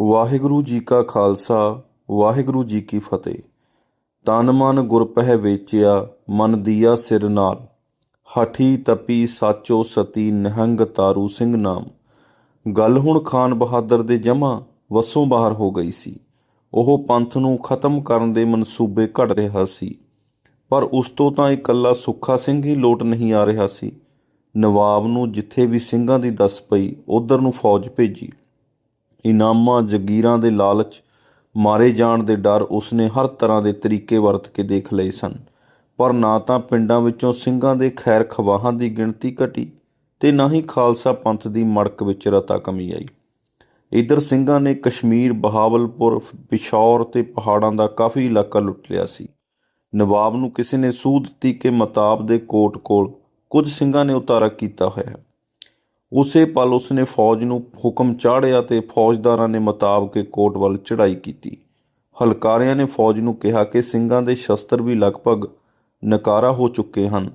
ਵਾਹਿਗੁਰੂ ਜੀ ਕਾ ਖਾਲਸਾ, ਵਾਹਿਗੁਰੂ ਜੀ ਕੀ ਫਤਿਹ। ਤਨ ਮਨ ਗੁਰ ਪਹਿ ਵੇਚਿਆ, ਮਨ ਦੀਆ ਸਿਰ ਨਾਲ। ਹਠੀ ਤਪੀ ਸਾਚੋ ਸਤੀ ਨਹੰਗ ਤਾਰੂ ਸਿੰਘ ਨਾਮ। ਗੱਲ ਹੁਣ ਖਾਨ ਬਹਾਦਰ ਦੇ ਜਮਾ ਵਸੋਂ ਬਾਹਰ ਹੋ ਗਈ ਸੀ। ਉਹ ਪੰਥ ਨੂੰ ਖਤਮ ਕਰਨ ਦੇ ਮਨਸੂਬੇ ਘੜ ਰਿਹਾ ਸੀ। ਪਰ ਉਸ ਤੋਂ ਤਾਂ ਇਕੱਲਾ ਸੁੱਖਾ ਸਿੰਘ ਹੀ ਲੋਟ ਨਹੀਂ ਆ ਰਿਹਾ ਸੀ। ਨਵਾਬ ਨੂੰ ਜਿੱਥੇ ਵੀ ਸਿੰਘਾਂ ਦੀ ਦੱਸ ਪਈ, ਉਧਰ ਨੂੰ ਫੌਜ ਭੇਜੀ। ਇਨਾਮਾਂ ਜਗੀਰਾਂ ਦੇ ਲਾਲਚ, ਮਾਰੇ ਜਾਣ ਦੇ ਡਰ ਉਸਨੇ ਹਰ ਤਰ੍ਹਾਂ ਦੇ ਤਰੀਕੇ ਵਰਤ ਕੇ ਦੇਖ ਲਏ ਸਨ। ਪਰ ਨਾ ਤਾਂ ਪਿੰਡਾਂ ਵਿੱਚੋਂ ਸਿੰਘਾਂ ਦੇ ਖੈਰ ਖਵਾਹਾਂ ਦੀ ਗਿਣਤੀ ਘਟੀ ਤੇ ਨਾ ਹੀ ਖਾਲਸਾ ਪੰਥ ਦੀ ਮੜਕ ਵਿੱਚ ਰਤਾ ਕਮੀ ਆਈ। ਇਧਰ ਸਿੰਘਾਂ ਨੇ ਕਸ਼ਮੀਰ, ਬਹਾਵਲਪੁਰ, ਪਿਸ਼ੌਰ ਤੇ ਪਹਾੜਾਂ ਦਾ ਕਾਫੀ ਇਲਾਕਾ ਲੁੱਟ ਲਿਆ ਸੀ। ਨਵਾਬ ਨੂੰ ਕਿਸੇ ਨੇ ਸੂਹ ਦਿੱਤੀ ਕਿ ਮਤਾਬ ਦੇ ਕੋਟ ਕੋਲ ਕੁਝ ਸਿੰਘਾਂ ਨੇ ਉਤਾਰਾ ਕੀਤਾ ਹੋਇਆ। ਉਸੇ ਪਲ ਉਸਨੇ ਫੌਜ ਨੂੰ ਹੁਕਮ ਚਾੜਿਆ ਤੇ ਫੌਜਦਾਰਾਂ ਨੇ ਮਤਾਬ ਕੇ ਕੋਟ ਵੱਲ ਚੜ੍ਹਾਈ ਕੀਤੀ। ਹਲਕਾਰਿਆਂ ਨੇ ਫੌਜ ਨੂੰ ਕਿਹਾ ਕਿ ਸਿੰਘਾਂ ਦੇ ਸ਼ਸਤਰ ਵੀ ਲਗਭਗ ਨਕਾਰਾ ਹੋ ਚੁੱਕੇ ਹਨ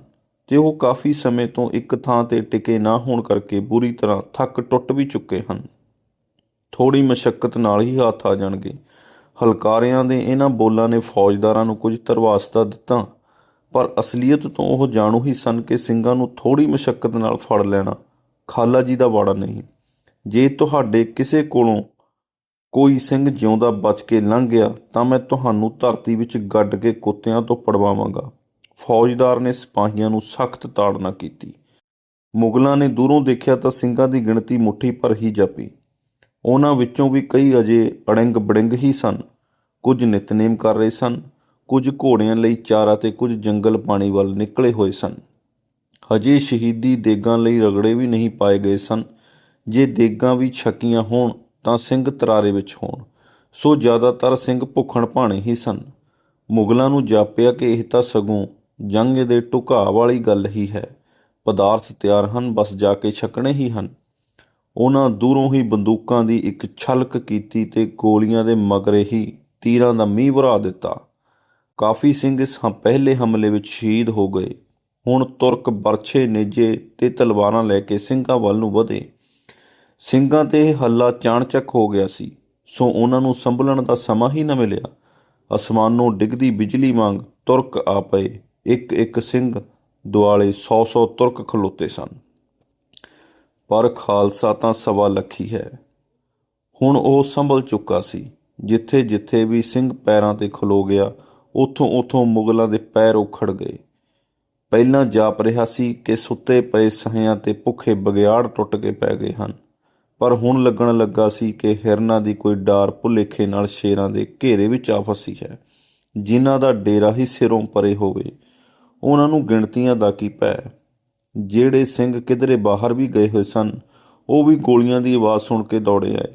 ਤੇ ਉਹ ਕਾਫੀ ਸਮੇਂ ਤੋਂ ਇੱਕ ਥਾਂ ਤੇ ਟਿਕੇ ਨਾ ਹੋਣ ਕਰਕੇ ਬੁਰੀ ਤਰ੍ਹਾਂ ਥੱਕ ਟੁੱਟ ਵੀ ਚੁੱਕੇ ਹਨ। ਥੋੜੀ ਮਸ਼ੱਕਤ ਨਾਲ ਹੀ ਹੱਥ ਆ ਜਾਣਗੇ। ਹਲਕਾਰਿਆਂ ਦੇ ਇਹਨਾਂ ਬੋਲਾਂ ਨੇ ਫੌਜਦਾਰਾਂ ਨੂੰ ਕੁਝ ਧਰਵਾਸਤਾ ਦਿੱਤਾ, ਪਰ ਅਸਲੀਅਤ ਤੋਂ ਉਹ ਜਾਣੂ ਹੀ ਸਨ ਕਿ ਸਿੰਘਾਂ ਨੂੰ ਥੋੜੀ ਮਸ਼ੱਕਤ ਨਾਲ ਫੜ ਲੈਣਾ ਖਾਲਾ ਜੀ ਦਾ ਵਾੜਾ ਨਹੀਂ। ਜੇ ਤੁਹਾਡੇ ਕਿਸੇ ਕੋਲੋਂ ਕੋਈ ਸਿੰਘ ਜਿਉਂਦਾ ਬਚ ਕੇ ਲੰਘ ਗਿਆ, ਤਾਂ ਮੈਂ ਤੁਹਾਨੂੰ ਧਰਤੀ ਵਿੱਚ ਗੱਡ ਕੇ ਕੁੱਤਿਆਂ ਤੋਂ ਪੜਵਾਵਾਂਗਾ। ਫੌਜਦਾਰ ਨੇ ਸਿਪਾਹੀਆਂ ਨੂੰ ਸਖਤ ਤਾੜਨਾ ਕੀਤੀ। ਮੁਗਲਾਂ ਨੇ ਦੂਰੋਂ ਦੇਖਿਆ ਤਾਂ ਸਿੰਘਾਂ ਦੀ ਗਿਣਤੀ ਮੁੱਠੀ ਭਰ ਹੀ ਜਾਪੀ। ਉਹਨਾਂ ਵਿੱਚੋਂ ਵੀ ਕਈ ਅਜੇ ਅੜਿੰਗ ਬੜਿੰਗ ਹੀ ਸਨ। ਕੁਝ ਨਿਤਨੇਮ ਕਰ ਰਹੇ ਸਨ, ਕੁਝ ਘੋੜਿਆਂ ਲਈ ਚਾਰਾ ਤੇ ਕੁਝ ਜੰਗਲ ਪਾਣੀ ਵੱਲ ਨਿਕਲੇ ਹੋਏ ਸਨ। ਹਜੇ ਸ਼ਹੀਦੀ ਦੇਗਾਂ ਲਈ ਰਗੜੇ ਵੀ ਨਹੀਂ ਪਾਏ ਗਏ ਸਨ। ਜੇ ਦੇਗਾਂ ਵੀ ਛਕੀਆਂ ਹੋਣ, ਤਾਂ ਸਿੰਘ ਤਰਾਰੇ ਵਿੱਚ ਹੋਣ। ਸੋ ਜ਼ਿਆਦਾਤਰ ਸਿੰਘ ਭੁੱਖਣ ਭਾਣੇ ਹੀ ਸਨ। ਮੁਗਲਾਂ ਨੂੰ ਜਾਪਿਆ ਕਿ ਇਹ ਤਾਂ ਸਗੋਂ ਜੰਗ ਦੇ ਢੁਕਾ ਵਾਲੀ ਗੱਲ ਹੀ ਹੈ। ਪਦਾਰਥ ਤਿਆਰ ਹਨ, ਬਸ ਜਾ ਕੇ ਛਕਣੇ ਹੀ ਹਨ। ਉਹਨਾਂ ਦੂਰੋਂ ਹੀ ਬੰਦੂਕਾਂ ਦੀ ਇੱਕ ਛਲਕ ਕੀਤੀ ਤੇ ਗੋਲੀਆਂ ਦੇ ਮਗਰੇ ਹੀ ਤੀਰਾਂ ਦਾ ਮੀਂਹ ਵਰਾ ਦਿੱਤਾ। ਕਾਫੀ ਸਿੰਘ ਇਸ ਹ- ਪਹਿਲੇ ਹਮਲੇ ਵਿੱਚ ਸ਼ਹੀਦ ਹੋ ਗਏ। ਹੁਣ ਤੁਰਕ ਬਰਛੇ ਨੇਜੇ ਤੇ ਤਲਵਾਰਾਂ ਲੈ ਕੇ ਸਿੰਘਾਂ ਵੱਲ ਨੂੰ ਵਧੇ। ਸਿੰਘਾਂ ਤੇ ਹੱਲਾ ਚਾਣਚੱਕ ਹੋ ਗਿਆ ਸੀ। ਸੋ ਉਹਨਾਂ ਨੂੰ ਸੰਭਲਣ ਦਾ ਸਮਾਂ ਹੀ ਨਾ ਮਿਲਿਆ। ਅਸਮਾਨੋਂ ਡਿੱਗਦੀ ਬਿਜਲੀ ਵਾਂਗ ਤੁਰਕ ਆ ਪਏ। ਇੱਕ ਇੱਕ ਸਿੰਘ ਦੁਆਲੇ 100-100 ਤੁਰਕ ਖਲੋਤੇ ਸਨ। ਪਰ ਖਾਲਸਾ ਤਾਂ ਸਵਾ ਲੱਖੀ ਹੈ। ਹੁਣ ਉਹ ਸੰਭਲ ਚੁੱਕਾ ਸੀ। ਜਿੱਥੇ ਜਿੱਥੇ ਵੀ ਸਿੰਘ ਪੈਰਾਂ ਤੇ ਖਲੋ ਗਿਆ, ਉਥੋਂ ਉਥੋਂ ਮੁਗਲਾਂ ਦੇ ਪੈਰ ਉਖੜ ਗਏ। ਪਹਿਲਾਂ ਜਾਪ ਰਿਹਾ ਸੀ ਕਿ ਸੁੱਤੇ ਪਏ ਸਹਿਆਂ ਤੇ ਭੁੱਖੇ ਬਗਿਆੜ ਟੁੱਟ ਕੇ ਪੈ ਗਏ ਹਨ। ਪਰ ਹੁਣ ਲੱਗਣ ਲੱਗਾ ਸੀ ਕਿ ਹਿਰਨਾਂ ਦੀ ਕੋਈ ਡਾਰ ਭੁਲੇਖੇ ਨਾਲ ਸ਼ੇਰਾਂ ਦੇ ਘੇਰੇ ਵਿੱਚ ਆ ਫਸੀ ਹੈ, ਜਿਨ੍ਹਾਂ ਦਾ ਡੇਰਾ ਹੀ ਸਿਰੋਂ ਪਰੇ ਹੋਵੇ। ਉਹਨਾਂ ਨੂੰ ਗਿਣਤੀਆਂ ਦਾ ਕੀ ਪੈ ਜਿਹੜੇ ਸਿੰਘ ਕਿਧਰੇ ਬਾਹਰ ਵੀ ਗਏ ਹੋਏ ਸਨ, ਉਹ ਵੀ ਗੋਲੀਆਂ ਦੀ ਆਵਾਜ਼ ਸੁਣ ਕੇ ਦੌੜੇ ਆਏ।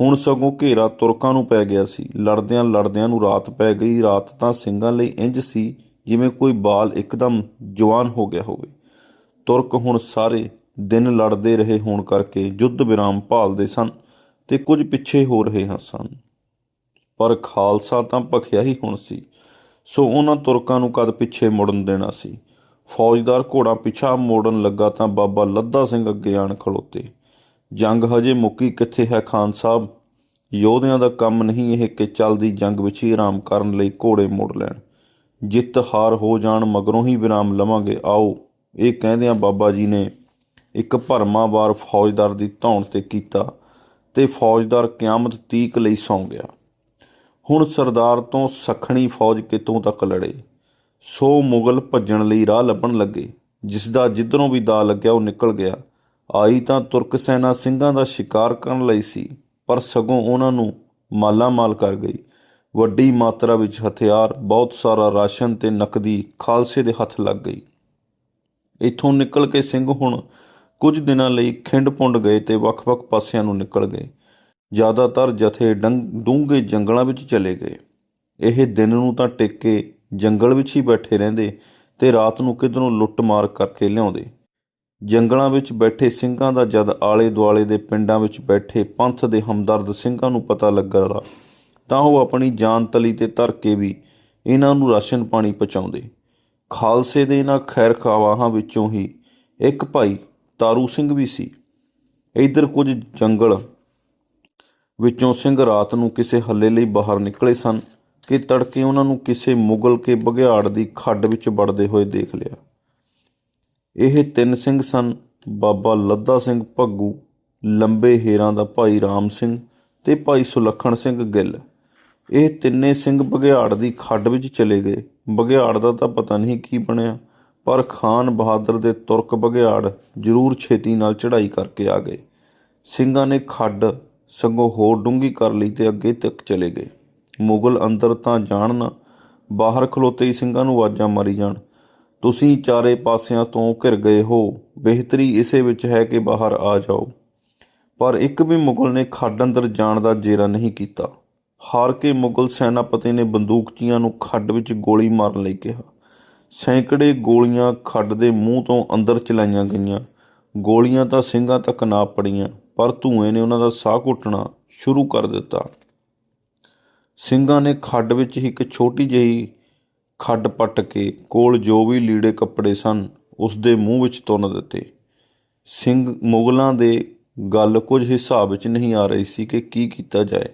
ਹੁਣ ਸਗੋਂ ਘੇਰਾ ਤੁਰਕਾਂ ਨੂੰ ਪੈ ਗਿਆ ਸੀ। ਲੜਦਿਆਂ ਲੜਦਿਆਂ ਨੂੰ ਰਾਤ ਪੈ ਗਈ। ਰਾਤ ਤਾਂ ਸਿੰਘਾਂ ਲਈ ਇੰਜ ਸੀ ਜਿਵੇਂ ਕੋਈ ਬਾਲ ਇੱਕਦਮ ਜਵਾਨ ਹੋ ਗਿਆ ਹੋਵੇ। ਤੁਰਕ ਹੁਣ ਸਾਰੇ ਦਿਨ ਲੜਦੇ ਰਹੇ ਹੋਣ ਕਰਕੇ ਯੁੱਧ ਵਿਰਾਮ ਭਾਲਦੇ ਸਨ ਤੇ ਕੁਝ ਪਿੱਛੇ ਹੋ ਰਹੇ ਹਾਂ ਸਨ। ਪਰ ਖਾਲਸਾ ਤਾਂ ਭਖਿਆ ਹੀ ਹੁਣ ਸੀ, ਸੋ ਉਹਨਾਂ ਤੁਰਕਾਂ ਨੂੰ ਕਦ ਪਿੱਛੇ ਮੁੜਨ ਦੇਣਾ ਸੀ। ਫੌਜਦਾਰ ਘੋੜਾ ਪਿਛਾ ਮੋੜਨ ਲੱਗਾ ਤਾਂ ਬਾਬਾ ਲੱਦਾ ਸਿੰਘ ਅੱਗੇ ਆਣ ਖਲੋਤੇ। ਜੰਗ ਹਜੇ ਮੁੱਕੀ ਕਿੱਥੇ ਹੈ ਖਾਨ ਸਾਹਿਬ? ਯੋਧਿਆਂ ਦਾ ਕੰਮ ਨਹੀਂ ਇਹ ਕਿ ਚੱਲਦੀ ਜੰਗ ਵਿੱਚ ਹੀ ਆਰਾਮ ਕਰਨ ਲਈ ਘੋੜੇ ਮੋੜ ਲੈਣ। ਜਿੱਤ ਹਾਰ ਹੋ ਜਾਣ ਮਗਰੋਂ ਹੀ ਵਿਰਾਮ ਲਵਾਂਗੇ, ਆਓ। ਇਹ ਕਹਿੰਦਿਆਂ ਬਾਬਾ ਜੀ ਨੇ ਇੱਕ ਭਰਮਾ ਵਾਰ ਫੌਜਦਾਰ ਦੀ ਧੌਣ ਤੇ ਕੀਤਾ ਤੇ ਫੌਜਦਾਰ ਕਿਆਮਤ ਤੀਕ ਲਈ ਸੌਂ ਗਿਆ। ਹੁਣ ਸਰਦਾਰ ਤੋਂ ਸਖਣੀ ਫੌਜ ਕਿਤੋਂ ਤੱਕ ਲੜੇ? ਸੋ ਮੁਗਲ ਭੱਜਣ ਲਈ ਰਾਹ ਲੱਭਣ ਲੱਗੇ। ਜਿਸ ਦਾ ਜਿੱਧਰੋਂ ਵੀ ਦਾ ਲੱਗਿਆ ਉਹ ਨਿਕਲ ਗਿਆ। ਆਈ ਤਾਂ ਤੁਰਕ ਸੈਨਾ ਸਿੰਘਾਂ ਦਾ ਸ਼ਿਕਾਰ ਕਰਨ ਲਈ ਸੀ, ਪਰ ਸਗੋਂ ਉਹਨਾਂ ਨੂੰ ਮਾਲਾ ਮਾਲ ਕਰ ਗਈ। ਵੱਡੀ ਮਾਤਰਾ ਵਿੱਚ ਹਥਿਆਰ, ਬਹੁਤ ਸਾਰਾ ਰਾਸ਼ਨ ਤੇ ਨਕਦੀ ਖਾਲਸੇ ਦੇ ਹੱਥ ਲੱਗ ਗਈ। ਇੱਥੋਂ ਨਿਕਲ ਕੇ ਸਿੰਘ ਹੁਣ ਕੁਝ ਦਿਨਾਂ ਲਈ ਖਿੰਡ ਪੁੰਡ ਗਏ ਤੇ ਵੱਖ-ਵੱਖ ਪਾਸਿਆਂ ਨੂੰ ਨਿਕਲ ਗਏ। ਜ਼ਿਆਦਾਤਰ ਜਥੇ ਡੂੰਘੇ ਜੰਗਲਾਂ ਵਿੱਚ ਚਲੇ ਗਏ। ਇਹ ਦਿਨ ਨੂੰ ਤਾਂ ਟਿੱਕੇ ਜੰਗਲ ਵਿੱਚ ਹੀ ਬੈਠੇ ਰਹਿੰਦੇ ਤੇ ਰਾਤ ਨੂੰ ਕਿਧਰੋਂ ਲੁੱਟ-ਮਾਰ ਕਰਕੇ ਲਿਆਉਂਦੇ। ਜੰਗਲਾਂ ਵਿੱਚ ਬੈਠੇ ਸਿੰਘਾਂ ਦਾ ਜਦ ਆਲੇ-ਦੁਆਲੇ ਦੇ ਪਿੰਡਾਂ ਵਿੱਚ ਬੈਠੇ ਪੰਥ ਦੇ ਹਮਦਰਦ ਸਿੰਘਾਂ ਨੂੰ ਪਤਾ ਲੱਗਾ ਤਾਂ ਉਹ ਆਪਣੀ ਜਾਨ ਤਲੀ ਤੇ ਧਰ ਕੇ ਵੀ ਇਹਨਾਂ ਨੂੰ ਰਾਸ਼ਨ ਪਾਣੀ ਪਹੁੰਚਾਉਂਦੇ। ਖਾਲਸੇ ਦੇ ਇਹਨਾਂ ਖੈਰ ਖਵਾਹਾਂ ਵਿੱਚੋਂ ਹੀ ਇੱਕ ਭਾਈ ਤਾਰੂ ਸਿੰਘ ਵੀ ਸੀ। ਇਧਰ ਕੁਝ ਜੰਗਲ ਵਿੱਚੋਂ ਸਿੰਘ ਰਾਤ ਨੂੰ ਕਿਸੇ ਹੱਲੇ ਲਈ ਬਾਹਰ ਨਿਕਲੇ ਸਨ ਕਿ ਤੜਕੇ ਉਹਨਾਂ ਨੂੰ ਕਿਸੇ ਮੁਗਲ ਕੇ ਬਘਿਆੜ ਦੀ ਖੱਡ ਵਿੱਚ ਵੜਦੇ ਹੋਏ ਦੇਖ ਲਿਆ। ਇਹ ਤਿੰਨ ਸਿੰਘ ਸਨ, ਬਾਬਾ ਲੱਦਾ ਸਿੰਘ ਭੱਗੂ, ਲੰਬੇ ਹੇਰਾਂ ਦਾ ਭਾਈ ਰਾਮ ਸਿੰਘ ਤੇ ਭਾਈ ਸੁਲੱਖਣ ਸਿੰਘ ਗਿੱਲ। ਇਹ ਤਿੰਨੇ ਸਿੰਘ ਬਘਿਆੜ ਦੀ ਖੱਡ ਵਿੱਚ ਚਲੇ ਗਏ। ਬਘਿਆੜ ਦਾ ਤਾਂ ਪਤਾ ਨਹੀਂ ਕੀ ਬਣਿਆ, ਪਰ ਖਾਨ ਬਹਾਦਰ ਦੇ ਤੁਰਕ ਬਘਿਆੜ ਜ਼ਰੂਰ ਛੇਤੀ ਨਾਲ ਚੜ੍ਹਾਈ ਕਰਕੇ ਆ ਗਏ। ਸਿੰਘਾਂ ਨੇ ਖੱਡ ਸਗੋਂ ਹੋਰ ਡੂੰਗੀ ਕਰ ਲਈ ਤੇ ਅੱਗੇ ਤੱਕ ਚਲੇ ਗਏ। ਮੁਗਲ ਅੰਦਰ ਤਾਂ ਜਾਣ ਨਾ, ਬਾਹਰ ਖਲੋਤੇ ਹੀ ਸਿੰਘਾਂ ਨੂੰ ਆਵਾਜ਼ਾਂ ਮਾਰੀ ਜਾਣ। ਤੁਸੀਂ ਚਾਰੇ ਪਾਸਿਆਂ ਤੋਂ ਘਿਰ ਗਏ ਹੋ, ਬਿਹਤਰੀ ਇਸੇ ਵਿੱਚ ਹੈ ਕਿ ਬਾਹਰ ਆ ਜਾਓ। ਪਰ ਇੱਕ ਵੀ ਮੁਗਲ ਨੇ ਖੱਡ ਅੰਦਰ ਜਾਣ ਦਾ ਜੇਰਾ ਨਹੀਂ ਕੀਤਾ। ਹਾਰ ਕੇ ਮੁਗਲ ਸੈਨਾਪਤੀ ਨੇ ਬੰਦੂਕਚੀਆਂ ਨੂੰ ਖੱਡ ਵਿੱਚ ਗੋਲੀ ਮਾਰਨ ਲਈ ਕਿਹਾ। ਸੈਂਕੜੇ ਗੋਲੀਆਂ ਖੱਡ ਦੇ ਮੂੰਹ ਤੋਂ ਅੰਦਰ ਚਲਾਈਆਂ ਗਈਆਂ। ਗੋਲੀਆਂ ਤਾਂ ਸਿੰਘਾਂ ਤੱਕ ਨਾ ਪੜੀਆਂ ਪਰ ਧੂਏ ਨੇ ਉਹਨਾਂ ਦਾ ਸਾਹ ਘੁੱਟਣਾ ਸ਼ੁਰੂ ਕਰ ਦਿੱਤਾ। ਸਿੰਘਾਂ ਨੇ ਖੱਡ ਵਿੱਚ ਹੀ ਇੱਕ ਛੋਟੀ ਜਿਹੀ ਖੱਡ ਪੱਟ ਕੇ ਕੋਲ ਜੋ ਵੀ ਲੀੜੇ ਕੱਪੜੇ ਸਨ, ਉਸ ਦੇ ਮੂੰਹ ਵਿੱਚ ਤੁੰਨ ਦਿੱਤੇ। ਸਿੰਘ ਮੁਗਲਾਂ ਦੇ ਗੱਲ ਕੁਝ ਹਿਸਾਬ ਵਿੱਚ ਨਹੀਂ ਆ ਰਹੀ ਸੀ ਕਿ ਕੀ ਕੀਤਾ ਜਾਏ।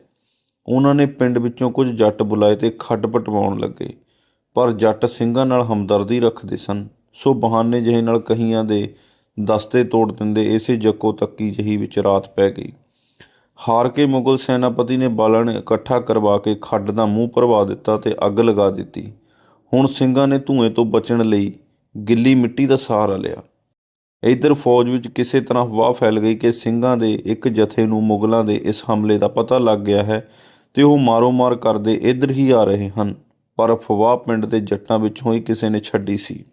ਉਹਨਾਂ ਨੇ ਪਿੰਡ ਵਿੱਚੋਂ ਕੁਝ ਜੱਟ ਬੁਲਾਏ ਤੇ ਖੱਡ ਪਟਵਾਉਣ ਲੱਗੇ। ਪਰ ਜੱਟ ਸਿੰਘਾਂ ਨਾਲ ਹਮਦਰਦੀ ਰੱਖਦੇ ਸਨ। ਸੋ ਬਹਾਨੇ ਜਿਹੇ ਨਾਲ ਕਹੀਆਂ ਦੇ ਦਸਤੇ ਤੋੜ ਦਿੰਦੇ ਇਸੇ ਜੱਕੋ ਤੱਕੀ ਜਹੀ ਵਿੱਚ ਰਾਤ ਪੈ ਗਈ। ਹਾਰ ਕੇ ਮੁਗਲ ਸੈਨਾਪਤੀ ਨੇ ਬਾਲਣ ਇਕੱਠਾ ਕਰਵਾ ਕੇ ਖੱਡ ਦਾ ਮੂੰਹ ਭਰਵਾ ਦਿੱਤਾ ਤੇ ਅੱਗ ਲਗਾ ਦਿੱਤੀ। ਹੁਣ ਸਿੰਘਾਂ ਨੇ ਧੂਏ ਤੋਂ ਬਚਣ ਲਈ ਗਿੱਲੀ ਮਿੱਟੀ ਦਾ ਸਹਾਰਾ ਲਿਆ। ਇਧਰ ਫੌਜ ਵਿੱਚ ਕਿਸੇ ਤਰ੍ਹਾਂ ਵਾਹ ਫੈਲ ਗਈ ਕਿ ਸਿੰਘਾਂ ਦੇ ਇੱਕ ਜਥੇ ਨੂੰ ਮੁਗਲਾਂ ਦੇ ਇਸ ਹਮਲੇ ਦਾ ਪਤਾ ਲੱਗ ਗਿਆ ਹੈ ਤੇ ਉਹ ਮਾਰੋ-ਮਾਰ ਕਰਦੇ ਇੱਧਰ ਹੀ ਆ ਰਹੇ ਹਨ, ਪਰ ਅਫਵਾਹ ਪਿੰਡ ਦੇ ਜੱਟਾਂ ਵਿੱਚੋਂ ਹੀ ਕਿਸੇ ਨੇ ਛੱਡੀ ਸੀ।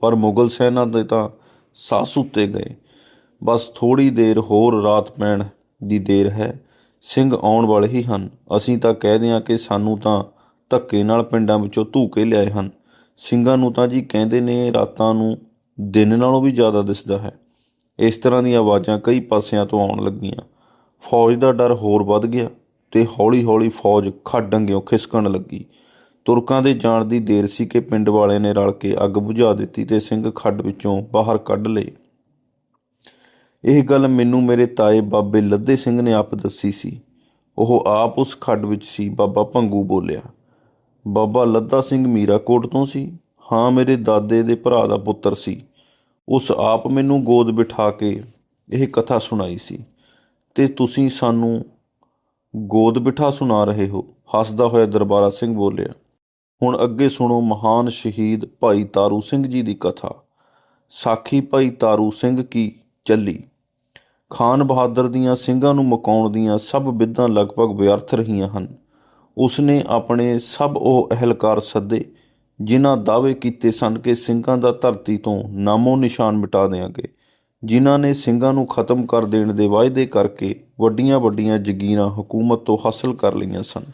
ਪਰ ਮੁਗਲ ਸੈਨਾ ਦੇ ਤਾਂ ਸਾਹ ਉੱਤੇ ਗਏ। ਬਸ ਥੋੜੀ ਦੇਰ ਹੋਰ ਰਾਤ ਪੈਣ ਦੀ ਦੇਰ ਹੈ, ਸਿੰਘ ਆਉਣ ਵਾਲੇ ਹੀ ਹਨ। ਅਸੀਂ ਤਾਂ ਕਹਿ ਦਿਆਂ ਕਿ ਸਾਨੂੰ ਤਾਂ ਧੱਕੇ ਨਾਲ ਪਿੰਡਾਂ ਵਿੱਚੋਂ ਧੂਕੇ ਲਿਆਏ ਹਨ। ਸਿੰਘਾਂ ਨੂੰ ਤਾਂ ਜੀ ਕਹਿੰਦੇ ਨੇ ਰਾਤਾਂ ਨੂੰ ਦਿਨ ਨਾਲੋਂ ਵੀ ਜ਼ਿਆਦਾ ਦਿਸਦਾ ਹੈ। ਇਸ ਤਰ੍ਹਾਂ ਦੀਆਂ ਆਵਾਜ਼ਾਂ ਕਈ ਪਾਸਿਆਂ ਤੋਂ ਆਉਣ ਲੱਗੀਆਂ। ਫੌਜ ਦਾ ਡਰ ਹੋਰ ਵੱਧ ਗਿਆ। ਤੇ ਹੌਲੀ-ਹੌਲੀ ਫੌਜ ਖੱਡ ਅੰਗਿਓ ਖਿਸਕਣ ਲੱਗੀ। ਤੁਰਕਾਂ ਦੇ ਜਾਣ ਦੀ ਦੇਰ ਸੀ ਕਿ ਪਿੰਡ ਵਾਲਿਆਂ ਨੇ ਰਲ ਕੇ ਅੱਗ ਬੁਝਾ ਦਿੱਤੀ ਤੇ ਸਿੰਘ ਖੱਡ ਵਿੱਚੋਂ ਬਾਹਰ ਕੱਢ ਲਏ। ਇਹ ਗੱਲ ਮੈਨੂੰ ਮੇਰੇ ਤਾਏ ਬਾਬੇ ਲੱਦੇ ਸਿੰਘ ਨੇ ਆਪ ਦੱਸੀ ਸੀ। ਉਹ ਆਪ ਉਸ ਖੱਡ ਵਿੱਚ ਸੀ, ਬਾਬਾ ਭੰਗੂ ਬੋਲਿਆ। ਬਾਬਾ ਲੱਦਾ ਸਿੰਘ ਮੀਰਾਕੋਟ ਤੋਂ ਸੀ? ਹਾਂ, ਮੇਰੇ ਦਾਦੇ ਦੇ ਭਰਾ ਦਾ ਪੁੱਤਰ ਸੀ। ਉਸ ਆਪ ਮੈਨੂੰ ਗੋਦ ਬਿਠਾ ਕੇ ਇਹ ਕਥਾ ਸੁਣਾਈ ਸੀ। ਤੇ ਤੁਸੀਂ ਸਾਨੂੰ ਗੋਦ ਬਿਠਾ ਸੁਣਾ ਰਹੇ ਹੋ। ਹੱਸਦਾ ਹੋਇਆ ਦਰਬਾਰਾ ਸਿੰਘ ਬੋਲਿਆ, ਹੁਣ ਅੱਗੇ ਸੁਣੋ ਮਹਾਨ ਸ਼ਹੀਦ ਭਾਈ ਤਾਰੂ ਸਿੰਘ ਜੀ ਦੀ ਕਥਾ। ਸਾਖੀ ਭਾਈ ਤਾਰੂ ਸਿੰਘ ਕੀ ਚੱਲੀ? ਖਾਨ ਬਹਾਦਰ ਦੀਆਂ ਸਿੰਘਾਂ ਨੂੰ ਮਕਾਉਣ ਦੀਆਂ ਸਭ ਵਿਧਾਂ ਲਗਭਗ ਵਿਅਰਥ ਰਹੀਆਂ ਹਨ। ਉਸਨੇ ਆਪਣੇ ਸਭ ਉਹ ਅਹਿਲਕਾਰ ਸੱਦੇ, ਜਿਨ੍ਹਾਂ ਦਾਅਵੇ ਕੀਤੇ ਸਨ ਕਿ ਸਿੰਘਾਂ ਦਾ ਧਰਤੀ ਤੋਂ ਨਾਮੋ ਨਿਸ਼ਾਨ ਮਿਟਾ ਦੇਾਂਗੇ ਜਿਨ੍ਹਾਂ ਨੇ ਸਿੰਘਾਂ ਨੂੰ ਖਤਮ ਕਰ ਦੇਣ ਦੇ ਵਾਅਦੇ ਕਰਕੇ ਵੱਡੀਆਂ ਵੱਡੀਆਂ ਜ਼ਗੀਰਾਂ ਹਕੂਮਤ ਤੋਂ ਹਾਸਲ ਕਰ ਲਈਆਂ ਸਨ।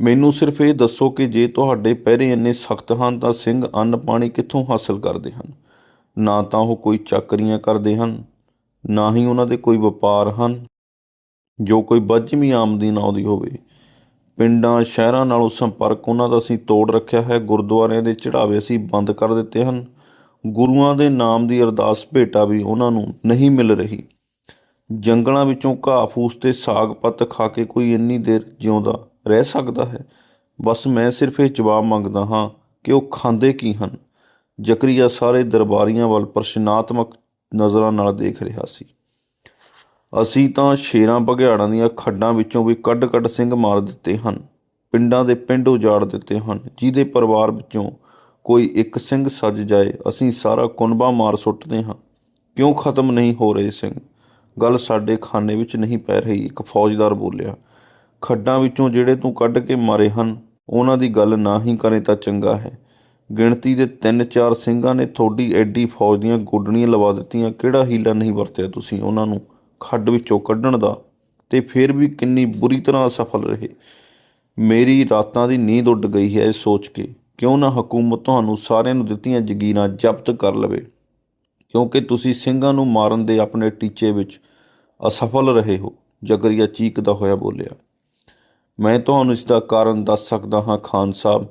ਮੈਨੂੰ ਸਿਰਫ ਇਹ ਦੱਸੋ ਕਿ ਜੇ ਤੁਹਾਡੇ ਪਹਿਰੇ ਇੰਨੇ ਸਖਤ ਹਨ ਤਾਂ ਸਿੰਘ ਅੰਨ ਪਾਣੀ ਕਿੱਥੋਂ ਹਾਸਲ ਕਰਦੇ ਹਨ? ਨਾ ਤਾਂ ਉਹ ਕੋਈ ਚਾਕਰੀਆਂ ਕਰਦੇ ਹਨ, ਨਾ ਹੀ ਉਹਨਾਂ ਦੇ ਕੋਈ ਵਪਾਰ ਹਨ, ਜੋ ਕੋਈ ਬੱਝਵੀਂ ਆਮਦਨ ਆਉਂਦੀ ਹੋਵੇ। ਪਿੰਡਾਂ, ਸ਼ਹਿਰਾਂ ਨਾਲੋਂ ਸੰਪਰਕ ਉਹਨਾਂ ਦਾ ਅਸੀਂ ਤੋੜ ਰੱਖਿਆ ਹੈ, ਗੁਰਦੁਆਰਿਆਂ ਦੇ ਚੜਾਵੇ ਅਸੀਂ ਬੰਦ ਕਰ ਦਿੱਤੇ ਹਨ। ਗੁਰੂਆਂ ਦੇ ਨਾਮ ਦੀ ਅਰਦਾਸ ਭੇਟਾ ਵੀ ਉਹਨਾਂ ਨੂੰ ਨਹੀਂ ਮਿਲ ਰਹੀ। ਜੰਗਲਾਂ ਵਿੱਚੋਂ ਘਾਹ ਫੂਸ ਤੇ ਸਾਗ ਪੱਤ ਖਾ ਕੇ ਕੋਈ ਇੰਨੀ ਦੇਰ ਜਿਉਂਦਾ ਰਹਿ ਸਕਦਾ ਹੈ। ਬਸ ਮੈਂ ਸਿਰਫ ਇਹ ਜਵਾਬ ਮੰਗਦਾ ਹਾਂ ਕਿ ਉਹ ਖਾਂਦੇ ਕੀ ਹਨ। ਜ਼ਕਰੀਆ ਸਾਰੇ ਦਰਬਾਰੀਆਂ ਵੱਲ ਪ੍ਰਸ਼ਨਾਤਮਕ ਨਜ਼ਰਾਂ ਨਾਲ ਦੇਖ ਰਿਹਾ ਸੀ। ਅਸੀਂ ਤਾਂ ਸ਼ੇਰਾਂ ਬਘਿਆੜਾਂ ਦੀਆਂ ਖੱਡਾਂ ਵਿੱਚੋਂ ਵੀ ਕੱਢ-ਕੱਢ ਸਿੰਘ ਮਾਰ ਦਿੱਤੇ ਹਨ। ਪਿੰਡਾਂ ਦੇ ਪਿੰਡ ਉਜਾੜ ਦਿੱਤੇ ਹਨ, ਜਿਹਦੇ ਪਰਿਵਾਰ ਵਿੱਚੋਂ ਕੋਈ ਇੱਕ ਸਿੰਘ ਸੱਜ ਜਾਏ, ਅਸੀਂ ਸਾਰਾ ਕੁਨਬਾ ਮਾਰ ਸੁੱਟਦੇ ਹਾਂ। ਕਿਉਂ ਖਤਮ ਨਹੀਂ ਹੋ ਰਹੇ ਸਿੰਘ? ਗੱਲ ਸਾਡੇ ਖਾਨੇ ਵਿੱਚ ਨਹੀਂ ਪੈ ਰਹੀ, ਇੱਕ ਫੌਜਦਾਰ ਬੋਲਿਆ। ਖੱਡਾਂ ਵਿੱਚੋਂ ਜਿਹੜੇ ਤੂੰ ਕੱਢ ਕੇ ਮਾਰੇ ਹਨ, ਉਹਨਾਂ ਦੀ ਗੱਲ ਨਾ ਹੀ ਕਰੇ ਤਾਂ ਚੰਗਾ ਹੈ। ਗਿਣਤੀ ਦੇ ਤਿੰਨ ਚਾਰ ਸਿੰਘਾਂ ਨੇ ਥੋੜੀ ਐਡੀ ਫੌਜ ਦੀਆਂ ਗੋਡਣੀਆਂ ਲਵਾ ਦਿੱਤੀਆਂ, ਕਿਹੜਾ ਹੀਲਾ ਨਹੀਂ ਵਰਤਿਆ ਤੁਸੀਂ ਉਹਨਾਂ ਨੂੰ ਖੱਡ ਵਿੱਚੋਂ ਕੱਢਣ ਦਾ? ਤੇ ਫਿਰ ਵੀ ਕਿੰਨੀ ਬੁਰੀ ਤਰ੍ਹਾਂ ਅਸਫਲ ਰਹੇ। ਮੇਰੀ ਰਾਤਾਂ ਦੀ ਨੀਂਦ ਉੱਡ ਗਈ ਹੈ ਇਹ ਸੋਚ ਕੇ। ਕਿਉਂ ਨਾ ਹਕੂਮਤ ਤੁਹਾਨੂੰ ਸਾਰਿਆਂ ਨੂੰ ਦਿੱਤੀਆਂ ਜ਼ਗੀਰਾਂ ਜ਼ਬਤ ਕਰ ਲਵੇ? ਕਿਉਂਕਿ ਤੁਸੀਂ ਸਿੰਘਾਂ ਨੂੰ ਮਾਰਨ ਦੇ ਆਪਣੇ ਟੀਚੇ ਵਿੱਚ ਅਸਫਲ ਰਹੇ ਹੋ, ਜਕਰੀਆ ਚੀਕਦਾ ਹੋਇਆ ਬੋਲਿਆ। ਮੈਂ ਤੁਹਾਨੂੰ ਇਸ ਦਾ ਕਾਰਨ ਦੱਸ ਸਕਦਾ ਹਾਂ ਖਾਨ ਸਾਹਿਬ,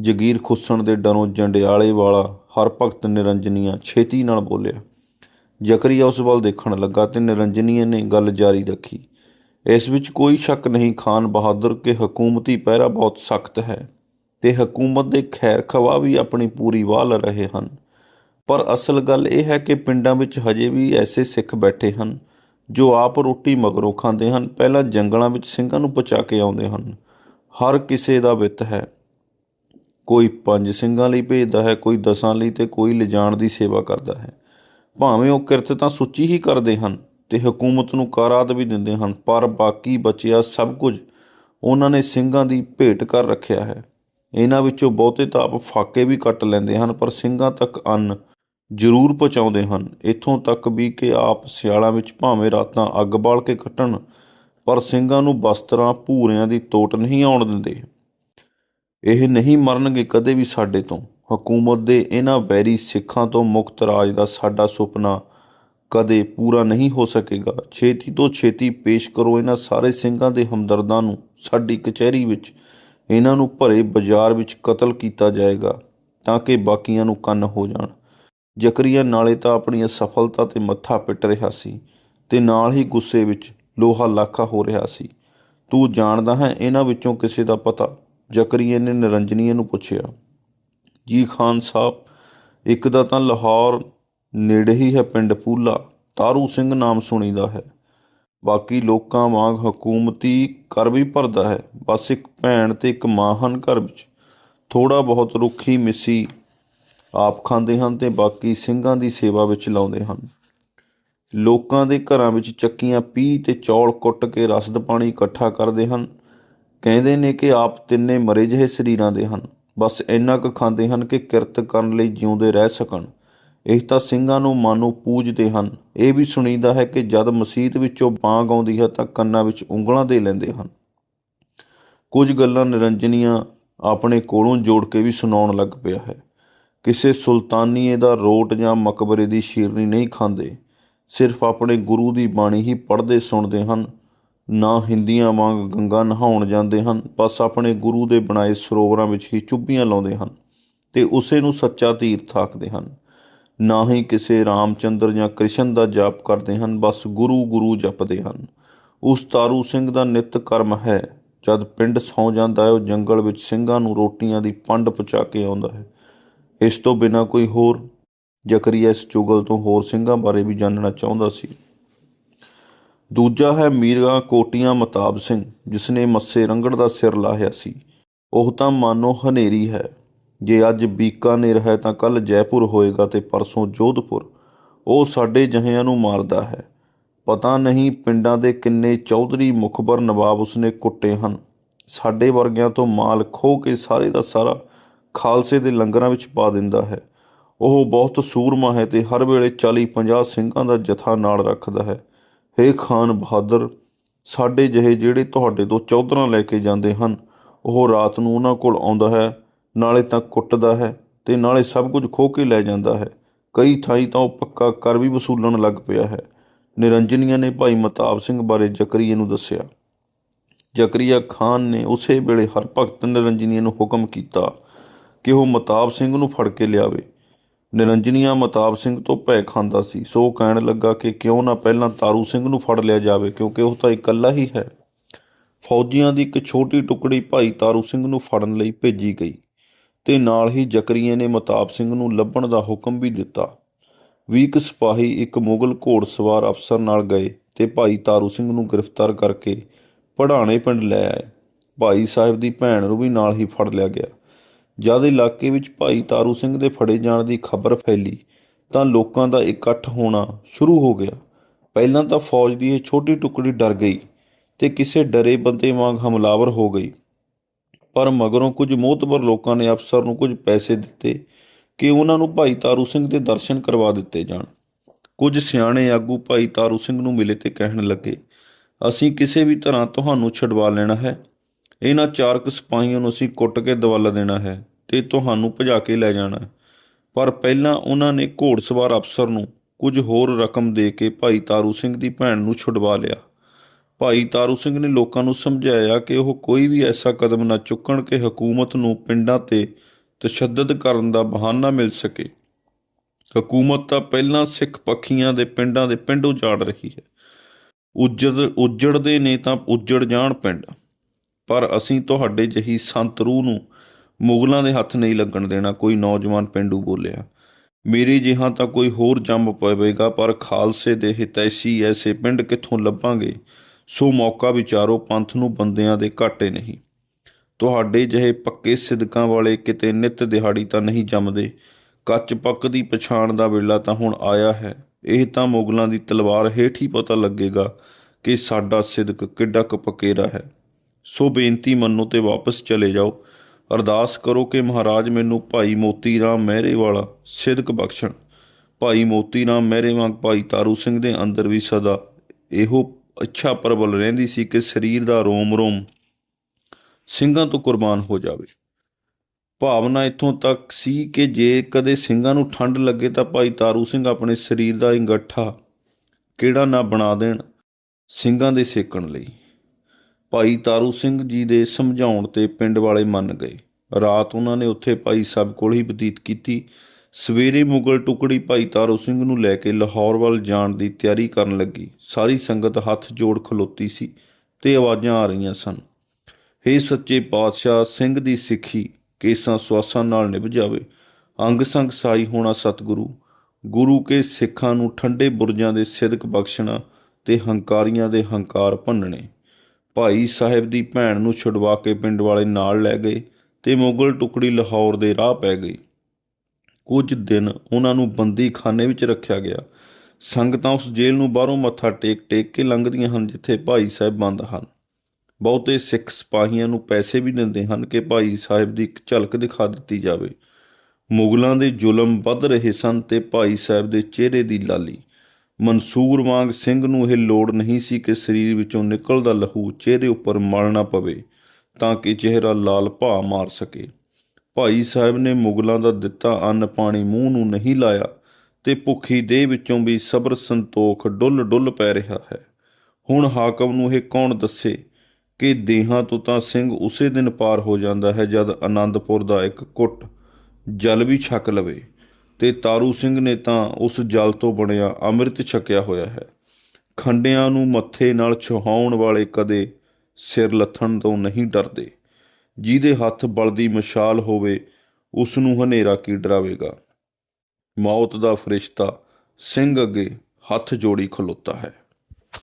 ਜਗੀਰ ਖੁੱਸਣ ਦੇ ਡਰੋਂ ਜੰਡਿਆਲੇ ਵਾਲਾ ਹਰ ਭਗਤ ਨਿਰੰਜਨੀਆ ਛੇਤੀ ਨਾਲ ਬੋਲਿਆ। ਜ਼ਕਰੀਆ ਉਸ ਵੱਲ ਦੇਖਣ ਲੱਗਾ ਤੇ ਨਿਰੰਜਨੀਏ ਨੇ ਗੱਲ ਜਾਰੀ ਰੱਖੀ। ਇਸ ਵਿੱਚ ਕੋਈ ਸ਼ੱਕ ਨਹੀਂ, ਖਾਨ ਬਹਾਦਰ, ਕਿ ਹਕੂਮਤੀ ਪਹਿਰਾ ਬਹੁਤ ਸਖਤ ਹੈ। ਤੇ ਹਕੂਮਤ ਦੇ ਖੈਰ ਖਵਾ ਵੀ ਆਪਣੀ ਪੂਰੀ ਵਾਹ ਰਹੇ ਹਨ। ਪਰ ਅਸਲ ਗੱਲ ਇਹ ਹੈ ਕਿ ਪਿੰਡਾਂ ਵਿੱਚ ਹਜੇ ਵੀ ਐਸੇ ਸਿੱਖ ਬੈਠੇ ਹਨ, ਜੋ ਆਪ ਰੋਟੀ ਮਗਰੋਂ ਖਾਂਦੇ ਹਨ, ਪਹਿਲਾਂ ਜੰਗਲਾਂ ਵਿੱਚ ਸਿੰਘਾਂ ਨੂੰ ਪਚਾ ਕੇ ਆਉਂਦੇ ਹਨ। ਹਰ ਕਿਸੇ ਦਾ ਵਿੱਤ ਹੈ। ਕੋਈ ਪੰਜ ਸਿੰਘਾਂ ਲਈ ਭੇਜਦਾ ਹੈ, ਕੋਈ ਦਸਾਂ ਲਈ ਤੇ ਕੋਈ ਲਿਜਾਣ ਦੀ ਸੇਵਾ ਕਰਦਾ ਹੈ। ਭਾਵੇਂ ਉਹ ਕਿਰਤ ਤਾਂ ਸੁੱਚੀ ਹੀ ਕਰਦੇ ਹਨ ਤੇ ਹਕੂਮਤ ਨੂੰ ਕਾਰਾਦ ਵੀ ਦਿੰਦੇ ਹਨ, ਪਰ ਬਾਕੀ ਬਚਿਆ ਸਭ ਕੁਝ ਉਹਨਾਂ ਨੇ ਸਿੰਘਾਂ ਦੀ ਭੇਟ ਕਰ ਰੱਖਿਆ ਹੈ। ਇਹਨਾਂ ਵਿੱਚੋਂ ਬਹੁਤੇ ਤਾਂ ਆਪ ਫਾਕੇ ਵੀ ਕੱਟ ਲੈਂਦੇ ਹਨ, ਪਰ ਸਿੰਘਾਂ ਤੱਕ ਅੰਨ ਜ਼ਰੂਰ ਪਹੁੰਚਾਉਂਦੇ ਹਨ। ਇੱਥੋਂ ਤੱਕ ਵੀ ਕਿ ਆਪ ਸਿਆਲਾਂ ਵਿੱਚ ਭਾਵੇਂ ਰਾਤਾਂ ਅੱਗ ਬਾਲ ਕੇ ਕੱਟਣ, ਪਰ ਸਿੰਘਾਂ ਨੂੰ ਬਸਤਰਾਂ ਭੂਰਿਆਂ ਦੀ ਤੋਟ ਨਹੀਂ ਆਉਣ ਦਿੰਦੇ। ਇਹ ਨਹੀਂ ਮਰਨਗੇ ਕਦੇ ਵੀ ਸਾਡੇ ਤੋਂ। ਹਕੂਮਤ ਦੇ ਇਹਨਾਂ ਵੈਰੀ ਸਿੱਖਾਂ ਤੋਂ ਮੁਕਤ ਰਾਜ ਦਾ ਸਾਡਾ ਸੁਪਨਾ ਕਦੇ ਪੂਰਾ ਨਹੀਂ ਹੋ ਸਕੇਗਾ। ਛੇਤੀ ਤੋਂ ਛੇਤੀ ਪੇਸ਼ ਕਰੋ ਇਹਨਾਂ ਸਾਰੇ ਸਿੰਘਾਂ ਦੇ ਹਮਦਰਦਾਂ ਨੂੰ। ਸਾਡੀ ਕਚਹਿਰੀ ਵਿੱਚ ਇਹਨਾਂ ਨੂੰ ਭਰੇ ਬਾਜ਼ਾਰ ਵਿੱਚ ਕਤਲ ਕੀਤਾ ਜਾਏਗਾ ਤਾਂ ਕਿ ਬਾਕੀਆਂ ਨੂੰ ਕੰਨ ਹੋ ਜਾਣ। ਜ਼ਕਰੀਆ ਨਾਲੇ ਤਾਂ ਆਪਣੀ ਅਸਫਲਤਾ ਤੇ ਮੱਥਾ ਪਿੱਟ ਰਿਹਾ ਸੀ ਤੇ ਨਾਲ ਹੀ ਗੁੱਸੇ ਵਿੱਚ ਲੋਹਾ ਲਾਖਾ ਹੋ ਰਿਹਾ ਸੀ। ਤੂੰ ਜਾਣਦਾ ਹੈ ਇਹਨਾਂ ਵਿੱਚੋਂ ਕਿਸੇ ਦਾ ਪਤਾ? ਜ਼ਕਰੀਆ ਨੇ ਨਿਰੰਜਨੀਏ ਨੂੰ ਪੁੱਛਿਆ। ਜੀ ਖਾਨ ਸਾਹਿਬ, ਇੱਕ ਦਾ ਤਾਂ ਲਾਹੌਰ ਨੇੜੇ ਹੀ ਹੈ ਪਿੰਡ ਪੂਲਾ। ਤਾਰੂ ਸਿੰਘ ਨਾਮ ਸੁਣੀਦਾ ਹੈ। ਬਾਕੀ ਲੋਕਾਂ ਵਾਂਗ ਹਕੂਮਤੀ ਕਰ ਵੀ ਭਰਦਾ ਹੈ। ਬਸ ਇੱਕ ਭੈਣ ਤੇ ਇੱਕ ਮਾਂ ਹਨ ਘਰ ਵਿੱਚ। ਥੋੜਾ ਬਹੁਤ ਰੁੱਖੀ ਮਿੱਸੀ ਆਪ ਖਾਂਦੇ ਹਨ ਤੇ ਬਾਕੀ ਸਿੰਘਾਂ ਦੀ ਸੇਵਾ ਵਿੱਚ ਲਾਉਂਦੇ ਹਨ। ਲੋਕਾਂ ਦੇ ਘਰਾਂ ਵਿੱਚ ਚੱਕੀਆਂ ਪੀ ਤੇ ਚੌਲ ਕੁੱਟ ਕੇ ਰਸਦ ਪਾਣੀ ਇਕੱਠਾ ਕਰਦੇ ਹਨ। ਕਹਿੰਦੇ ਨੇ ਕਿ ਆਪ ਤਿੰਨੇ ਮਰੇ ਜਿਹੇ ਸਰੀਰਾਂ ਦੇ ਹਨ। ਬਸ ਇੰਨਾ ਕੁ ਖਾਂਦੇ ਹਨ ਕਿ ਕਿਰਤ ਕਰਨ ਲਈ ਜਿਉਂਦੇ ਰਹਿ ਸਕਣ। ਇਹ ਤਾਂ ਸਿੰਘਾਂ ਨੂੰ ਮਾਨੋ ਪੂਜਦੇ ਹਨ। ਇਹ ਵੀ ਸੁਣੀਦਾ ਹੈ ਕਿ ਜਦ ਮਸੀਤ ਵਿੱਚੋਂ ਬਾਂਗ ਆਉਂਦੀ ਹੈ ਤਾਂ ਕੰਨਾਂ ਵਿੱਚ ਉਂਗਲਾਂ ਦੇ ਲੈਂਦੇ ਹਨ। ਕੁਝ ਗੱਲਾਂ ਨਿਰੰਜਨੀਆਂ ਆਪਣੇ ਕੋਲੋਂ ਜੋੜ ਕੇ ਵੀ ਸੁਣਾਉਣ ਲੱਗ ਪਿਆ ਹੈ। ਕਿਸੇ ਸੁਲਤਾਨੀਏ ਦਾ ਰੋਟ ਜਾਂ ਮਕਬਰੇ ਦੀ ਸ਼ੀਰਨੀ ਨਹੀਂ ਖਾਂਦੇ। ਸਿਰਫ ਆਪਣੇ ਗੁਰੂ ਦੀ ਬਾਣੀ ਹੀ ਪੜ੍ਹਦੇ ਸੁਣਦੇ ਹਨ। ਨਾ ਹਿੰਦੀਆਂ ਵਾਂਗ ਗੰਗਾ ਨਹਾਉਣ ਜਾਂਦੇ ਹਨ। ਬਸ ਆਪਣੇ ਗੁਰੂ ਦੇ ਬਣਾਏ ਸਰੋਵਰਾਂ ਵਿੱਚ ਹੀ ਚੁੱਭੀਆਂ ਲਾਉਂਦੇ ਹਨ ਤੇ ਉਸੇ ਨੂੰ ਸੱਚਾ ਤੀਰਥ ਆਖਦੇ ਹਨ। ਨਾ ਹੀ ਕਿਸੇ ਰਾਮਚੰਦਰ ਜਾਂ ਕ੍ਰਿਸ਼ਨ ਦਾ ਜਾਪ ਕਰਦੇ ਹਨ, ਬਸ ਗੁਰੂ ਗੁਰੂ ਜਪਦੇ ਹਨ। ਉਸ ਤਾਰੂ ਸਿੰਘ ਦਾ ਨਿਤ ਕਰਮ ਹੈ। ਜਦ ਪਿੰਡ ਸੌ ਜਾਂਦਾ ਹੈ, ਉਹ ਜੰਗਲ ਵਿੱਚ ਸਿੰਘਾਂ ਨੂੰ ਰੋਟੀਆਂ ਦੀ ਪੰਡ ਪਹੁੰਚਾ ਕੇ ਆਉਂਦਾ ਹੈ। ਇਸ ਤੋਂ ਬਿਨਾ ਕੋਈ ਹੋਰ ਜ਼ਕਰੀਆ ਇਸ ਚੁਗਲ ਤੋਂ ਹੋਰ ਸਿੰਘਾਂ ਬਾਰੇ ਵੀ ਜਾਣਨਾ ਚਾਹੁੰਦਾ ਸੀ। ਦੂਜਾ ਹੈ ਮੀਰਗਾ ਕੋਟੀਆਂ ਮਤਾਬ ਸਿੰਘ ਜਿਸ ਨੇ ਮੱਸੇ ਰੰਗੜ ਦਾ ਸਿਰ ਲਾਹਿਆ ਸੀ। ਉਹ ਤਾਂ ਮਾਨੋ ਹਨੇਰੀ ਹੈ। ਜੇ ਅੱਜ ਬੀਕਾਨੇਰ ਹੈ ਤਾਂ ਕੱਲ ਜੈਪੁਰ ਹੋਏਗਾ ਤੇ ਪਰਸੋਂ ਜੋਧਪੁਰ। ਉਹ ਸਾਡੇ ਜਹਿਆਂ ਨੂੰ ਮਾਰਦਾ ਹੈ। ਪਤਾ ਨਹੀਂ ਪਿੰਡਾਂ ਦੇ ਕਿੰਨੇ ਚੌਧਰੀ ਮੁਖਬਰ ਨਵਾਬ ਉਸਨੇ ਕੁੱਟੇ ਹਨ। ਸਾਡੇ ਵਰਗਿਆਂ ਤੋਂ ਮਾਲ ਖੋਹ ਕੇ ਸਾਰੇ ਦਾ ਸਾਰਾ ਖਾਲਸੇ ਦੇ ਲੰਗਰਾਂ ਵਿੱਚ ਪਾ ਦਿੰਦਾ ਹੈ। ਉਹ ਬਹੁਤ ਸੂਰਮਾ ਹੈ ਤੇ ਹਰ ਵੇਲੇ 40 50 ਸਿੰਘਾਂ ਦਾ ਜਥਾ ਨਾਲ ਰੱਖਦਾ ਹੈ। ਹੇ ਖਾਨ ਬਹਾਦਰ, ਸਾਡੇ ਜਿਹੇ ਜਿਹੜੇ ਤੁਹਾਡੇ ਤੋਂ ਚੌਧਰਾਂ ਲੈ ਕੇ ਜਾਂਦੇ ਹਨ, ਉਹ ਰਾਤ ਨੂੰ ਉਹਨਾਂ ਕੋਲ ਆਉਂਦਾ ਹੈ ਨਾਲੇ ਤਾਂ ਕੁੱਟਦਾ ਹੈ ਤੇ ਨਾਲੇ ਸਭ ਕੁਝ ਖੋਹ ਕੇ ਲੈ ਜਾਂਦਾ ਹੈ। ਕਈ ਥਾਈਂ ਤਾਂ ਉਹ ਪੱਕਾ ਕਰ ਵੀ ਵਸੂਲਣ ਲੱਗ ਪਿਆ ਹੈ। ਨਿਰੰਜਨੀਆਂ ਨੇ ਭਾਈ ਮਤਾਬ ਸਿੰਘ ਬਾਰੇ ਜ਼ਕਰੀਆ ਨੂੰ ਦੱਸਿਆ। ਜ਼ਕਰੀਆ ਖਾਨ ਨੇ ਉਸੇ ਵੇਲੇ ਹਰਭਗਤ ਨਿਰੰਜਨੀਆਂ ਨੂੰ ਹੁਕਮ ਕੀਤਾ ਕਿ ਉਹ ਮਤਾਬ ਸਿੰਘ ਨੂੰ ਫੜ ਕੇ ਲਿਆਵੇ। ਨਿਰੰਜਨੀਆ ਮਤਾਬ ਸਿੰਘ ਤੋਂ ਭੈ ਖਾਂਦਾ ਸੀ। ਸੋ ਕਹਿਣ ਲੱਗਾ ਕਿ ਕਿਉਂ ਨਾ ਪਹਿਲਾਂ ਤਾਰੂ ਸਿੰਘ ਨੂੰ ਫੜ ਲਿਆ ਜਾਵੇ, ਕਿਉਂਕਿ ਉਹ ਤਾਂ ਇਕੱਲਾ ਹੀ ਹੈ। ਫੌਜੀਆਂ ਦੀ ਇੱਕ ਛੋਟੀ ਟੁਕੜੀ ਭਾਈ ਤਾਰੂ ਸਿੰਘ ਨੂੰ ਫੜਨ ਲਈ ਭੇਜੀ ਗਈ। ਤੇ ਨਾਲ ਹੀ ਜ਼ਕਰੀਆ ਨੇ ਮਤਾਬ ਸਿੰਘ ਨੂੰ ਲੱਭਣ ਦਾ ਹੁਕਮ ਵੀ ਦਿੱਤਾ। ਵੀਹ ਕੁ ਸਿਪਾਹੀ ਇੱਕ ਮੁਗਲ ਘੋੜਸਵਾਰ ਅਫਸਰ ਨਾਲ ਗਏ ਤੇ ਭਾਈ ਤਾਰੂ ਸਿੰਘ ਨੂੰ ਗ੍ਰਿਫਤਾਰ ਕਰਕੇ ਪੜਾਣੇ ਪਿੰਡ ਲੈ ਆਏ। ਭਾਈ ਸਾਹਿਬ ਦੀ ਭੈਣ ਨੂੰ ਵੀ ਨਾਲ ਹੀ ਫੜ ਲਿਆ ਗਿਆ। ਜਦ ਇਲਾਕੇ ਵਿੱਚ ਭਾਈ ਤਾਰੂ ਸਿੰਘ ਦੇ ਫੜੇ ਜਾਣ ਦੀ ਖਬਰ ਫੈਲੀ ਤਾਂ ਲੋਕਾਂ ਦਾ ਇਕੱਠ ਹੋਣਾ ਸ਼ੁਰੂ ਹੋ ਗਿਆ। ਪਹਿਲਾਂ ਤਾਂ ਫੌਜ ਦੀ ਇਹ ਛੋਟੀ ਟੁਕੜੀ ਡਰ ਗਈ ਤੇ ਕਿਸੇ ਡਰੇ ਬੰਦੇ ਵਾਂਗ ਹਮਲਾਵਰ ਹੋ ਗਈ। ਪਰ ਮਗਰੋਂ ਕੁਝ ਮੋਤਬਰ ਲੋਕਾਂ ਨੇ ਅਫਸਰ ਨੂੰ ਕੁਝ ਪੈਸੇ ਦਿੱਤੇ ਕਿ ਉਹਨਾਂ ਨੂੰ ਭਾਈ ਤਾਰੂ ਸਿੰਘ ਦੇ ਦਰਸ਼ਨ ਕਰਵਾ ਦਿੱਤੇ ਜਾਣ। ਕੁਝ ਸਿਆਣੇ ਆਗੂ ਭਾਈ ਤਾਰੂ ਸਿੰਘ ਨੂੰ ਮਿਲੇ ਤੇ ਕਹਿਣ ਲੱਗੇ, ਅਸੀਂ ਕਿਸੇ ਵੀ ਤਰ੍ਹਾਂ ਤੁਹਾਨੂੰ ਛਡਵਾ ਲੈਣਾ ਹੈ। ਇਹਨਾਂ ਚਾਰ ਕੁ ਸਿਪਾਹੀਆਂ ਨੂੰ ਅਸੀਂ ਕੁੱਟ ਕੇ ਦਵਾਲਾ ਦੇਣਾ ਹੈ ਤੇ ਤੁਹਾਨੂੰ ਭਜਾ ਕੇ ਲੈ ਜਾਣਾ ਪਰ ਪਹਿਲਾਂ ਉਹਨਾਂ ਨੇ ਘੋੜਸਵਾਰ ਅਫਸਰ ਨੂੰ ਕੁਝ ਹੋਰ ਰਕਮ ਦੇ ਕੇ ਭਾਈ ਤਾਰੂ ਸਿੰਘ ਦੀ ਭੈਣ ਨੂੰ ਛੁਡਵਾ ਲਿਆ। ਭਾਈ ਤਾਰੂ ਸਿੰਘ ਨੇ ਲੋਕਾਂ ਨੂੰ ਸਮਝਾਇਆ ਕਿ ਉਹ ਕੋਈ ਵੀ ਐਸਾ ਕਦਮ ਨਾ ਚੁੱਕਣ ਕਿ ਹਕੂਮਤ ਨੂੰ ਪਿੰਡਾਂ ਤੇ ਤਸ਼ੱਦਦ ਕਰਨ ਦਾ ਬਹਾਨਾ ਮਿਲ ਸਕੇ। ਹਕੂਮਤ ਤਾਂ ਪਹਿਲਾਂ ਸਿੱਖ ਪੱਖੀਆਂ ਦੇ ਪਿੰਡਾਂ ਦੇ ਪਿੰਡ ਉਜਾੜ ਰਹੀ ਹੈ। ਉੱਜੜ, ਉੱਜੜਦੇ ਨੇ ਤਾਂ ਉੱਜੜ ਜਾਣ ਪਿੰਡ। ਪਰ ਅਸੀਂ ਤੁਹਾਡੇ ਜਹੀ ਸੰਤ ਰੂਹ ਨੂੰ ਮੁਗਲਾਂ ਦੇ ਹੱਥ ਨਹੀਂ ਲੱਗਣ ਦੇਣਾ, ਕੋਈ ਨੌਜਵਾਨ ਪਿੰਡੂ ਬੋਲਿਆ। ਮੇਰੇ ਜਿਹਾ ਤਾਂ ਕੋਈ ਹੋਰ ਜੰਮ ਪਵੇਗਾ, ਪਰ ਖਾਲਸੇ ਦੇ ਹਿਤੈਸ਼ੀ ਐਸੇ ਪਿੰਡ ਕਿੱਥੋਂ ਲੱਭਾਂਗੇ? ਸੋ ਮੌਕਾ ਵਿਚਾਰੋ ਪੰਥ ਨੂੰ ਬੰਦਿਆਂ ਦੇ ਘਾਟੇ ਨਹੀਂ। ਤੁਹਾਡੇ ਜਿਹੇ ਪੱਕੇ ਸਿਦਕਾਂ ਵਾਲੇ ਕਿਤੇ ਨਿਤ ਦਿਹਾੜੀ ਤਾਂ ਨਹੀਂ ਜੰਮਦੇ। ਕੱਚ ਪੱਕ ਦੀ ਪਛਾਣ ਦਾ ਵੇਲਾ ਤਾਂ ਹੁਣ ਆਇਆ ਹੈ। ਇਹ ਤਾਂ ਮੁਗਲਾਂ ਦੀ ਤਲਵਾਰ ਹੇਠ ਹੀ ਪਤਾ ਲੱਗੇਗਾ ਕਿ ਸਾਡਾ ਸਿਦਕ ਕਿੱਡਾ ਕੁ ਪਕੇਰਾ ਹੈ। ਸੋ ਬੇਨਤੀ ਮੰਨੋ ਤੇ ਵਾਪਸ ਚਲੇ ਜਾਓ। ਅਰਦਾਸ ਕਰੋ ਕਿ ਮਹਾਰਾਜ ਮੈਨੂੰ ਭਾਈ ਮੋਤੀ ਰਾਮ ਮਹਿਰੇ ਵਾਲਾ ਸਿਦਕ ਬਖਸ਼ਣ। ਭਾਈ ਮੋਤੀ ਰਾਮ ਮਹਿਰੇ ਵਾਂਗ ਭਾਈ ਤਾਰੂ ਸਿੰਘ ਦੇ ਅੰਦਰ ਵੀ ਸਦਾ ਇਹੋ ਇੱਛਾ ਪ੍ਰਬਲ ਰਹਿੰਦੀ ਸੀ ਕਿ ਸਰੀਰ ਦਾ ਰੋਮ ਰੋਮ ਸਿੰਘਾਂ ਤੋਂ ਕੁਰਬਾਨ ਹੋ ਜਾਵੇ। ਭਾਵਨਾ ਇੱਥੋਂ ਤੱਕ ਸੀ ਕਿ ਜੇ ਕਦੇ ਸਿੰਘਾਂ ਨੂੰ ਠੰਡ ਲੱਗੇ ਤਾਂ ਭਾਈ ਤਾਰੂ ਸਿੰਘ ਆਪਣੇ ਸਰੀਰ ਦਾ ਅੰਗਠਾ ਕਿਹੜਾ ਨਾ ਬਣਾ ਦੇਣ ਸਿੰਘਾਂ ਦੇ ਸੇਕਣ ਲਈ। ਭਾਈ ਤਾਰੂ ਸਿੰਘ ਜੀ ਦੇ ਸਮਝਾਉਣ ਤੇ ਪਿੰਡ ਵਾਲੇ ਮੰਨ ਗਏ। ਰਾਤ ਉਹਨਾਂ ਨੇ ਉੱਥੇ ਭਾਈ ਸਾਹਿਬ ਕੋਲ ਹੀ ਬਤੀਤ ਕੀਤੀ ਸਵੇਰੇ ਮੁਗਲ ਟੁਕੜੀ ਭਾਈ ਤਾਰੂ ਸਿੰਘ ਨੂੰ ਲੈ ਕੇ ਲਾਹੌਰ ਵੱਲ ਜਾਣ ਦੀ ਤਿਆਰੀ ਕਰਨ ਲੱਗੀ। ਸਾਰੀ ਸੰਗਤ ਹੱਥ ਜੋੜ ਖਲੋਤੀ ਸੀ ਤੇ ਆਵਾਜ਼ਾਂ ਆ ਰਹੀਆਂ ਸਨ। ਹੇ ਸੱਚੇ ਪਾਤਸ਼ਾਹ, ਸਿੰਘ ਦੀ ਸਿੱਖੀ ਕੇਸਾਂ ਸਵਾਸਾਂ ਨਾਲ ਨਿਭ ਜਾਵੇ। ਅੰਗ ਸੰਗ ਸਾਈ ਹੋਣਾ ਸਤਿਗੁਰੂ। ਗੁਰੂ ਕੇ ਸਿੱਖਾਂ ਨੂੰ ਠੰਡੇ ਬੁਰਜਾਂ ਦੇ ਸਿਦਕ ਬਖਸ਼ਣਾ ਤੇ ਹੰਕਾਰੀਆਂ ਦੇ ਹੰਕਾਰ ਭੰਨਣੇ। ਭਾਈ ਸਾਹਿਬ ਦੀ ਭੈਣ ਨੂੰ ਛੁਡਵਾ ਕੇ ਪਿੰਡ ਵਾਲੇ ਨਾਲ ਲੈ ਗਏ ਤੇ ਮੁਗਲ ਟੁਕੜੀ ਲਾਹੌਰ ਦੇ ਰਾਹ ਪੈ ਗਈ। ਕੁਝ ਦਿਨ ਉਹਨਾਂ ਨੂੰ ਬੰਦੀ ਖਾਨੇ ਵਿੱਚ ਰੱਖਿਆ ਗਿਆ। ਸੰਗਤਾਂ ਉਸ ਜੇਲ੍ਹ ਨੂੰ ਬਾਹਰੋਂ ਮੱਥਾ ਟੇਕ ਟੇਕ ਕੇ ਲੰਘਦੀਆਂ ਹਨ, ਜਿੱਥੇ ਭਾਈ ਸਾਹਿਬ ਬੰਦ ਹਨ। ਬਹੁਤੇ ਸਿੱਖ ਸਿਪਾਹੀਆਂ ਨੂੰ ਪੈਸੇ ਵੀ ਦਿੰਦੇ ਹਨ ਕਿ ਭਾਈ ਸਾਹਿਬ ਦੀ ਇੱਕ ਝਲਕ ਦਿਖਾ ਦਿੱਤੀ ਜਾਵੇ। ਮੁਗਲਾਂ ਦੇ ਜ਼ੁਲਮ ਵੱਧ ਰਹੇ ਸਨ ਤੇ ਭਾਈ ਸਾਹਿਬ ਦੇ ਚਿਹਰੇ ਦੀ ਲਾਲੀ। ਮਨਸੂਰ ਵਾਂਗ ਸਿੰਘ ਨੂੰ ਇਹ ਲੋੜ ਨਹੀਂ ਸੀ ਕਿ ਸਰੀਰ ਵਿੱਚੋਂ ਨਿਕਲਦਾ ਲਹੂ ਚਿਹਰੇ ਉੱਪਰ ਮਲਣਾ ਪਵੇ, ਤਾਂ ਕਿ ਚਿਹਰਾ ਲਾਲ ਭਾ ਮਾਰ ਸਕੇ। ਭਾਈ ਸਾਹਿਬ ਨੇ ਮੁਗਲਾਂ ਦਾ ਦਿੱਤਾ ਅੰਨ ਪਾਣੀ ਮੂੰਹ ਨੂੰ ਨਹੀਂ ਲਾਇਆ ਤੇ ਭੁੱਖੀ ਦੇਹ ਵਿੱਚੋਂ ਵੀ ਸਬਰ ਸੰਤੋਖ ਡੁੱਲ ਡੁੱਲ ਪੈ ਰਿਹਾ ਹੈ। ਹੁਣ ਹਾਕਮ ਨੂੰ ਇਹ ਕੌਣ ਦੱਸੇ ਕਿ ਦੇਹਾਂ ਤੋਂ ਤਾਂ ਸਿੰਘ ਉਸੇ ਦਿਨ ਪਾਰ ਹੋ ਜਾਂਦਾ ਹੈ ਜਦ ਆਨੰਦਪੁਰ ਦਾ ਇੱਕ ਕੁੱਟ ਜਲ ਵੀ ਛਕ ਲਵੇ ਤੇ ਤਾਰੂ ਸਿੰਘ ਨੇ ਤਾਂ ਉਸ ਜਲ ਤੋਂ ਬਣਿਆ ਅੰਮ੍ਰਿਤ ਛਕਿਆ ਹੋਇਆ ਹੈ। ਖੰਡਿਆਂ ਨੂੰ ਮੱਥੇ ਨਾਲ ਛੁਹਾਉਣ ਵਾਲੇ ਕਦੇ ਸਿਰ ਲੱਥਣ ਤੋਂ ਨਹੀਂ ਡਰਦੇ। ਜਿਹਦੇ ਹੱਥ ਬਲਦੀ ਮਸ਼ਾਲ ਹੋਵੇ ਉਸ ਨੂੰ ਹਨੇਰਾ ਕੀ ਡਰਾਵੇਗਾ? ਮੌਤ ਦਾ ਫਰਿਸ਼ਤਾ ਸਿੰਘ ਅੱਗੇ ਹੱਥ ਜੋੜੀ ਖਲੋਤਾ ਹੈ।